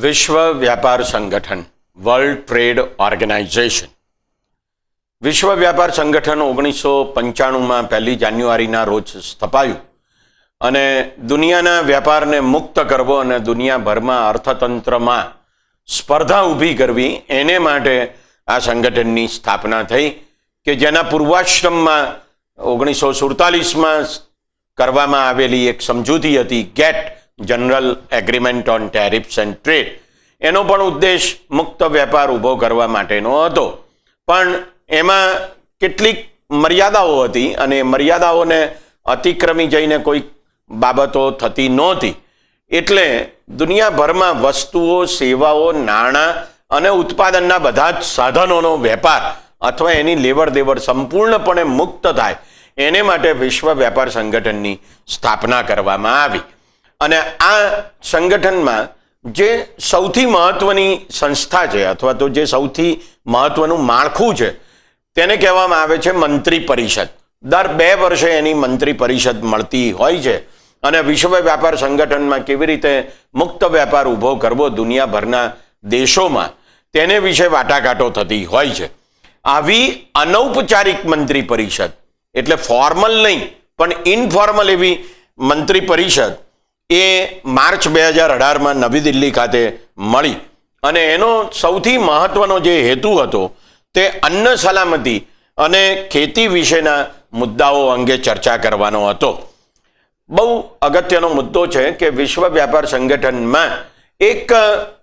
વિશ્વ વ્યાપાર સંગઠન વર્લ્ડ ટ્રેડ ઓર્ગેનાઇઝેશન વિશ્વ વ્યાપાર સંગઠન ઓગણીસો પંચાણુંમાં પહેલી જાન્યુઆરીના રોજ સ્થપાયું અને દુનિયાના વ્યાપારને મુક્ત કરવો અને દુનિયાભરમાં અર્થતંત્રમાં સ્પર્ધા ઊભી કરવી, એને માટે આ સંગઠનની સ્થાપના થઈ કે જેના પૂર્વાશ્રમમાં ઓગણીસો સુડતાલીસમાં કરવામાં આવેલી એક સમજૂતી હતી GATT general agreement on tariffs and trade. એનો પણ ઉદ્દેશ મુક્ત વેપાર ઊભો કરવા માટેનો હતો. પણ એમાં કેટલીક મર્યાદાઓ હતી અને મર્યાદાઓને અતિક્રમી જઈને કોઈ બાબતો થતી નહોતી. એટલે દુનિયાભરમાં વસ્તુઓ, સેવાઓ, નાણાં અને ઉત્પાદનના બધા જ સાધનોનો વેપાર અથવા એની લેવડ દેવડ સંપૂર્ણપણે મુક્ત થાય. એને માટે વિશ્વ વેપાર સંગઠનની સ્થાપના કરવામાં આવી. અને આ સંગઠનમાં જે સૌથી મહત્વની સંસ્થા છે, અથવા તો જે સૌથી મહત્વનું માળખું છે, તેને કહેવામાં આવે છે મંત્રી પરિષદ. દર બે વર્ષે એની મંત્રી પરિષદ મળતી હોય છે અને વિશ્વ વ્યાપાર સંગઠનમાં કેવી રીતે મુક્ત વેપાર ઊભો કરવો દુનિયાભરના દેશોમાં, તેને વિશે વાટાઘાટો થતી હોય છે. આવી અનૌપચારિક મંત્રી પરિષદ, એટલે ફોર્મલ નહીં, પણ ઇનફોર્મલ એવી મંત્રી પરિષદ એ માર્ચ બે હજાર અઢારમાં નવી દિલ્હી ખાતે મળી. અને એનો સૌથી મહત્વનો જે હેતુ હતો, તે અન્ન સલામતી અને ખેતી વિશેના મુદ્દાઓ અંગે ચર્ચા કરવાનો હતો. બહુ અગત્યનો મુદ્દો છે કે વિશ્વ વ્યાપાર સંગઠનમાં એક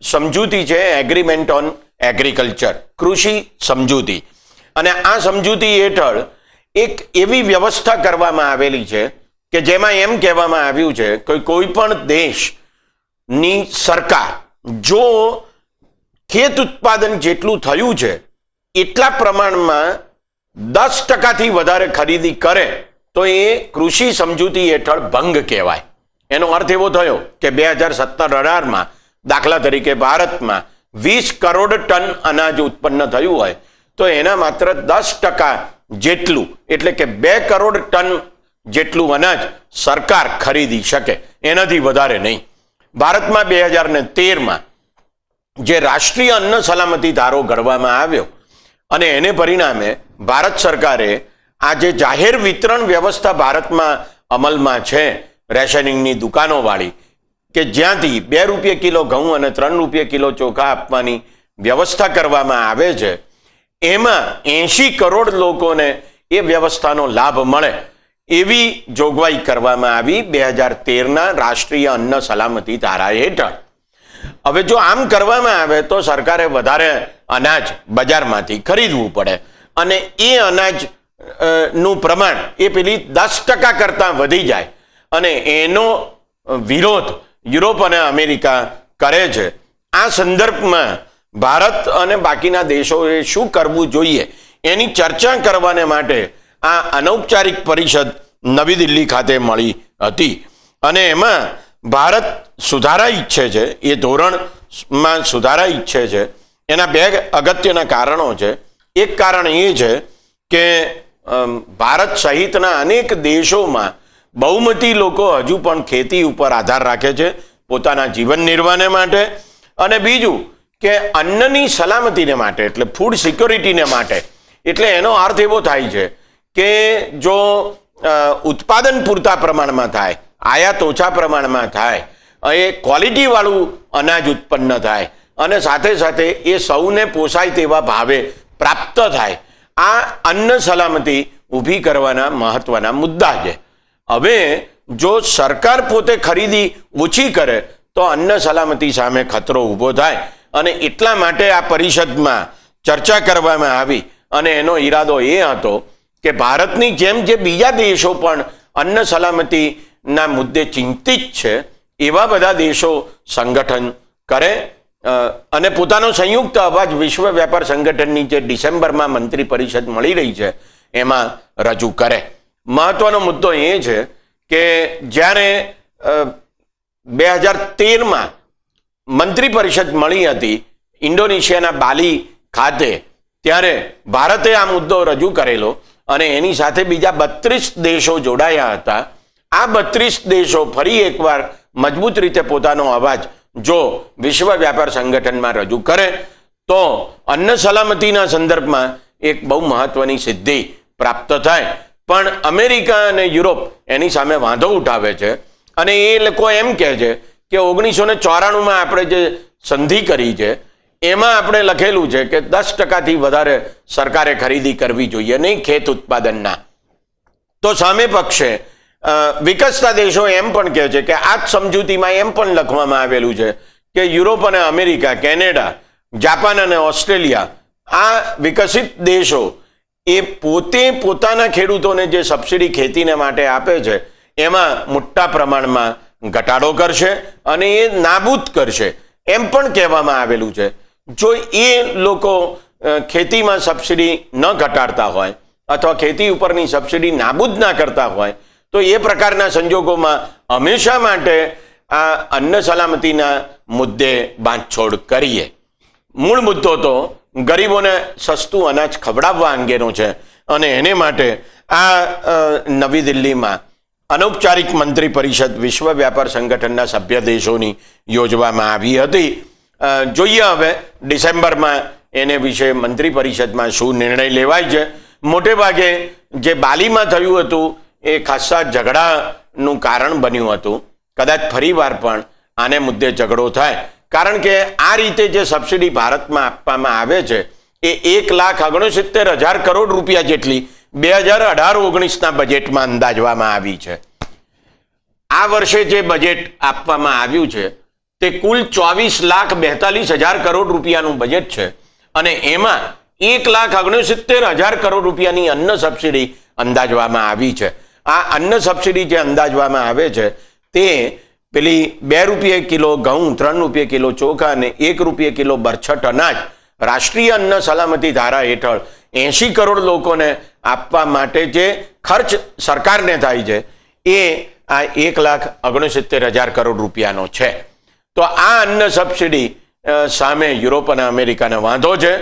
સમજૂતી છે એગ્રીમેન્ટ ઓન એગ્રીકલ્ચર કૃષિ સમજૂતી. અને આ સમજૂતી હેઠળ એક એવી વ્યવસ્થા કરવામાં આવેલી છે કે જેમાં એમ કહેવામાં આવ્યું છે કે કોઈ પણ દેશની સરકાર જો ખેત ઉત્પાદન જેટલું થયું છે, એટલા પ્રમાણમાં દસ ટકાથી વધારે ખરીદી કરે, તો એ કૃષિ સમજૂતી હેઠળ ભંગ કહેવાય. એનો અર્થ એવો થયો કે બે હજાર સત્તર અઢારમાં દાખલા તરીકે ભારતમાં વીસ કરોડ ટન અનાજ ઉત્પન્ન થયું હોય, તો એના માત્ર દસ ટકા જેટલું, એટલે કે બે કરોડ ટન જેટલું અનાજ સરકાર ખરીદી શકે. એનાથી વધારે નહીં. ભારતમાં બે હજાર ને તેરમાં જે રાષ્ટ્રીય અન્ન સલામતી ધારો ઘડવામાં આવ્યો અને એને પરિણામે ભારત સરકારે આ જે જાહેર વિતરણ વ્યવસ્થા ભારતમાં અમલમાં છે, રેશનિંગની દુકાનોવાળી, કે જ્યાંથી બે રૂપિયા કિલો ઘઉં અને ત્રણ રૂપિયા કિલો ચોખા આપવાની વ્યવસ્થા કરવામાં આવે છે, એમાં એંશી કરોડ લોકોને એ વ્યવસ્થાનો લાભ મળે. એવી જોગવાઈ કરવામાં આવી બે હજાર તેરના રાષ્ટ્રીય અન્ન સલામતી ધારા હેઠળ. હવે જો આમ કરવામાં આવે તો સરકારે વધારે અનાજ બજારમાંથી ખરીદવું પડે. અને એ અનાજનું પ્રમાણ એ પેલી દસ ટકા કરતાં વધી જાય. અને એનો વિરોધ યુરોપ અને અમેરિકા કરે છે. આ સંદર્ભમાં ભારત અને બાકીના દેશોએ શું કરવું જોઈએ એની ચર્ચા કરવાને માટે આ અનૌપચારિક પરિષદ નવી દિલ્હી ખાતે મળી હતી. અને એમાં ભારત સુધારા ઈચ્છે છે, એ ધોરણમાં સુધારા ઈચ્છે છે. એના બે અગત્યના કારણો છે. એક કારણ એ છે કે ભારત સહિતના અનેક દેશોમાં બહુમતી લોકો હજુ પણ ખેતી ઉપર આધાર રાખે છે, પોતાના જીવન નિર્વાહને માટે. અને બીજું કે અન્નની સલામતીને માટે, એટલે ફૂડ સિક્યોરિટીને માટે. એટલે એનો અર્થ એવો થાય છે કે જો ઉત્પાદન પૂરતા પ્રમાણમાં થાય, આયાત ઓછા પ્રમાણમાં થાય, એ ક્વોલિટીવાળું અનાજ ઉત્પન્ન થાય, અને સાથે સાથે એ સૌને પોસાય તેવા ભાવે પ્રાપ્ત થાય, આ અન્ન સલામતી ઊભી કરવાના મહત્વના મુદ્દા છે. હવે, જો સરકાર પોતે ખરીદી ઓછી કરે, તો અન્ન સલામતી સામે ખતરો ઊભો થાય, અને એટલા માટે આ પરિષદમાં ચર્ચા કરવામાં આવી, અને એનો ઈરાદો એ હતો કે ભારતની જેમ જે બીજા દેશો પણ અન્ન સલામતીના મુદ્દે ચિંતિત છે, એવા બધા દેશો સંગઠન કરે અને પોતાનો સંયુક્ત અવાજ વિશ્વ વ્યાપાર સંગઠનની જે ડિસેમ્બરમાં મંત્રી પરિષદ મળી રહી છે, એમાં રજૂ કરે. મહત્વનો મુદ્દો એ છે કે જ્યારે બે હજાર તેરમાં મંત્રી પરિષદ મળી હતી ઇન્ડોનેશિયાના બાલી ખાતે, ત્યારે ભારતે આ મુદ્દો રજૂ કરેલો અને એની સાથે બીજા બત્રીસ દેશો જોડાયા હતા. આ બત્રીસ દેશો ફરી એકવાર મજબૂત રીતે પોતાનો અવાજ જો વિશ્વ વ્યાપાર સંગઠનમાં રજૂ કરે, તો અન્ન સલામતીના સંદર્ભમાં એક બહુ મહત્વની સિદ્ધિ પ્રાપ્ત થાય. પણ અમેરિકા અને યુરોપ એની સામે વાંધો ઉઠાવે છે અને એ લોકો એમ કહે છે કે ઓગણીસો ચોરાણુંમાં આપણે જે સંધિ કરી છે એમાં આપણે લખેલું છે કે દસ ટકાથી વધારે સરકારે ખરીદી કરવી જોઈએ, નહીં ખેત ઉત્પાદનના. તો સામે પક્ષે વિકસતા દેશો એમ પણ કહે છે કે આ જ સમજૂતીમાં એમ પણ લખવામાં આવેલું છે કે યુરોપ અને અમેરિકા, કેનેડા, જાપાન અને ઓસ્ટ્રેલિયા આ વિકસિત દેશો એ પોતે પોતાના ખેડૂતોને જે સબસિડી ખેતીને માટે આપે છે, એમાં મોટા પ્રમાણમાં ઘટાડો કરશે અને એ નાબૂદ કરશે એમ પણ કહેવામાં આવેલું છે. જો એ લોકો ખેતીમાં સબસિડી ન ઘટાડતા હોય અથવા ખેતી ઉપરની સબસિડી નાબૂદ ના કરતા હોય, તો એ પ્રકારના સંજોગોમાં હંમેશા માટે આ અન્ન સલામતીના મુદ્દે બાંધછોડ કરીએ. મૂળ મુદ્દો તો ગરીબોને સસ્તું અનાજ ખવડાવવા અંગેનો છે અને એને માટે આ નવી દિલ્હીમાં અનૌપચારિક મંત્રી પરિષદ વિશ્વ વ્યાપાર સંગઠનના સભ્ય દેશોની યોજવામાં આવી હતી. જોઈએ હવે ડિસેમ્બરમાં એને વિશે મંત્રી પરિષદમાં શું નિર્ણય લેવાય છે. મોટે ભાગે જે બાલીમાં થયું હતું એ ખાસ્સા ઝઘડાનું કારણ બન્યું હતું. કદાચ ફરીવાર પણ આને મુદ્દે ઝઘડો થાય. કારણ કે આ રીતે જે સબસિડી ભારતમાં આપવામાં આવે છે, એ એક લાખ ઓગણસિત્તેર હજાર કરોડ રૂપિયા જેટલી બે હજાર અઢાર ઓગણીસના બજેટમાં અંદાજવામાં આવી છે. આ વર્ષે જે બજેટ આપવામાં આવ્યું છે તે કુલ ચોવીસ લાખ બેતાલીસ હજાર કરોડ રૂપિયાનું બજેટ છે. અને એમાં એક લાખ ઓગણસિત્તેર હજાર કરોડ રૂપિયાની અન્ન સબસિડી અંદાજવામાં આવી છે. આ અન્ન સબસિડી જે અંદાજવામાં આવે છે, તે પેલી બે રૂપિયે કિલો ઘઉં, ત્રણ રૂપિયે કિલો ચોખા અને એક રૂપિયે કિલો બરછટ અનાજ રાષ્ટ્રીય અન્ન સલામતી ધારા હેઠળ એંશી કરોડ લોકોને આપવા માટે જે ખર્ચ સરકારને થાય છે, એ આ એક લાખ ઓગણસિત્તેર હજાર કરોડ રૂપિયાનો છે. તો આ અન્ન સબસિડી સામે યુરોપ અને અમેરિકાને વાંધો છે.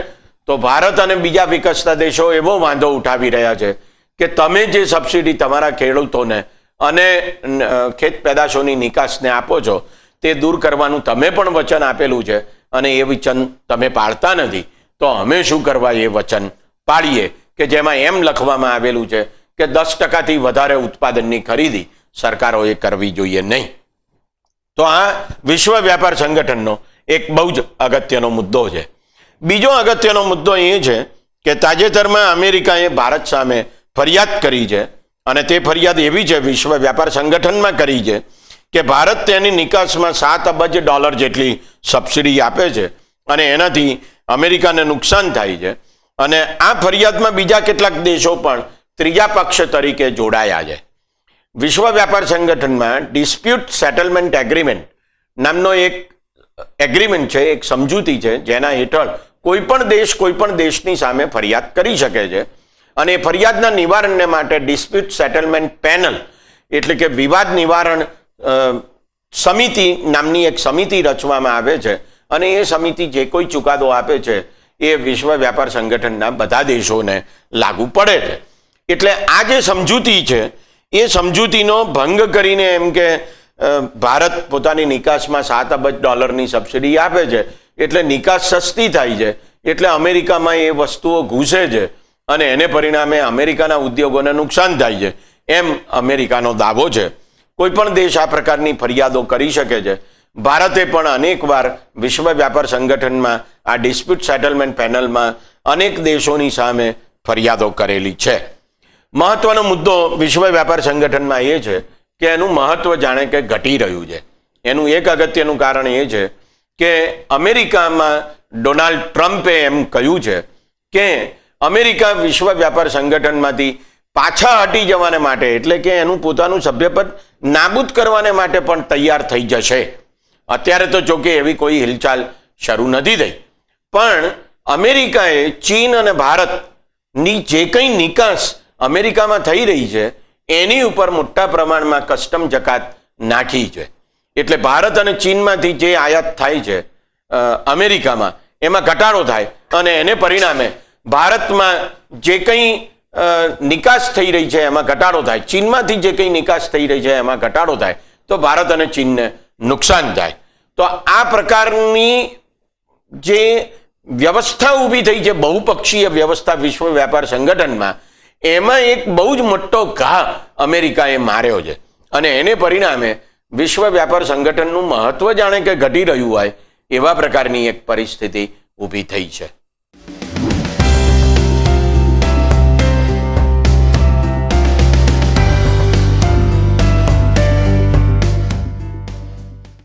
તો ભારત અને બીજા વિકસતા દેશો એવો વાંધો ઉઠાવી રહ્યા છે કે તમે જે સબસિડી તમારા ખેડૂતોને અને ખેત પેદાશોની નિકાસને આપો છો, તે દૂર કરવાનું તમે પણ વચન આપેલું છે અને એ વચન તમે પાળતા નથી. તો અમે શું કરવા એ વચન પાળીએ કે જેમાં એમ લખવામાં આવેલું છે કે દસ ટકાથી વધારે ઉત્પાદનની ખરીદી સરકારોએ કરવી જોઈએ નહીં. તો આ વિશ્વ વ્યાપાર સંગઠનનો એક બહુ જ અગત્યનો મુદ્દો છે. બીજો અગત્યનો મુદ્દો એ છે કે તાજેતરમાં અમેરિકાએ ભારત સામે ફરિયાદ કરી છે અને તે ફરિયાદ એવી છે વિશ્વ વ્યાપાર સંગઠનમાં કરી છે કે ભારત તેની નિકાસમાં સાત અબજ ડોલર જેટલી સબસિડી આપે છે અને એનાથી અમેરિકાને નુકસાન થાય છે. અને આ ફરિયાદમાં બીજા કેટલાક દેશો પણ ત્રીજા પક્ષ તરીકે જોડાયા છે. વિશ્વ વ્યાપાર સંગઠનમાં ડિસ્પ્યુટ સેટલમેન્ટ એગ્રીમેન્ટ નામનો એક એગ્રીમેન્ટ છે, એક સમજૂતી છે, જેના હેઠળ કોઈ પણ દેશ કોઈ પણ દેશની સામે ફરિયાદ કરી શકે છે. અને ફરિયાદના નિવારણને માટે ડિસ્પ્યુટ સેટલમેન્ટ પેનલ એટલે કે વિવાદ નિવારણ સમિતિ નામની એક સમિતિ રચવામાં આવે છે. અને એ સમિતિ જે કોઈ ચુકાદો આપે છે, એ વિશ્વ વ્યાપાર સંગઠનના બધા દેશોને લાગુ પડે છે. એટલે આ જે સમજૂતી છે એ સમજૂતીનો ભંગ કરીને એમ કે ભારત પોતાની નિકાસમાં સાત અબજ ડોલરની સબસિડી આપે છે, એટલે નિકાસ સસ્તી થાય છે, એટલે અમેરિકામાં એ વસ્તુઓ ઘૂસે છે, અને એને પરિણામે અમેરિકાના ઉદ્યોગોને નુકસાન થાય છે, એમ અમેરિકાનો દાવો છે. કોઈ પણ દેશ આ પ્રકારની ફરિયાદો કરી શકે છે. ભારતે પણ અનેકવાર વિશ્વ વ્યાપાર સંગઠનમાં આ ડિસ્પ્યુટ સેટલમેન્ટ પેનલમાં અનેક દેશોની સામે ફરિયાદો કરેલી છે. મહત્વનો મુદ્દો વિશ્વ વ્યાપાર સંગઠનમાં એ છે કે એનું મહત્વ જાણે કે ઘટી રહ્યું છે. એનું એક અગત્યનું કારણ એ છે કે અમેરિકામાં ડોનાલ્ડ ટ્રમ્પે એમ કહ્યું છે કે અમેરિકા વિશ્વ વ્યાપાર સંગઠનમાંથી પાછા હટી જવાને માટે, એટલે કે એનું પોતાનું સભ્યપદ નાબૂદ કરવાને માટે પણ તૈયાર થઈ જશે. અત્યારે તો જોકે એવી કોઈ હિલચાલ શરૂ નથી થઈ. પણ અમેરિકાએ ચીન અને ભારતની જે કંઈ નિકાસ અમેરિકામાં થઈ રહી છે, એની ઉપર મોટા પ્રમાણમાં કસ્ટમ જકાત નાખી છે. એટલે ભારત અને ચીનમાંથી જે આયાત થાય છે અમેરિકામાં, એમાં ઘટાડો થાય અને એને પરિણામે ભારતમાં જે કંઈ નિકાસ થઈ રહી છે, એમાં ઘટાડો થાય. ચીનમાંથી જે કંઈ નિકાસ થઈ રહી છે, એમાં ઘટાડો થાય. તો ભારત અને ચીનને નુકસાન થાય. તો આ પ્રકારની જે વ્યવસ્થા ઊભી થઈ છે, બહુપક્ષીય વ્યવસ્થા વિશ્વ વ્યાપાર સંગઠનમાં એમાં એક બહુ જ મોટો ઘા અમેરિકાએ માર્યો છે. અને એને પરિણામે વિશ્વ વ્યાપાર સંગઠનનું મહત્વ જાણે કે ઘટી રહ્યું હોય એવા પ્રકારની એક પરિસ્થિતિ ઊભી થઈ છે.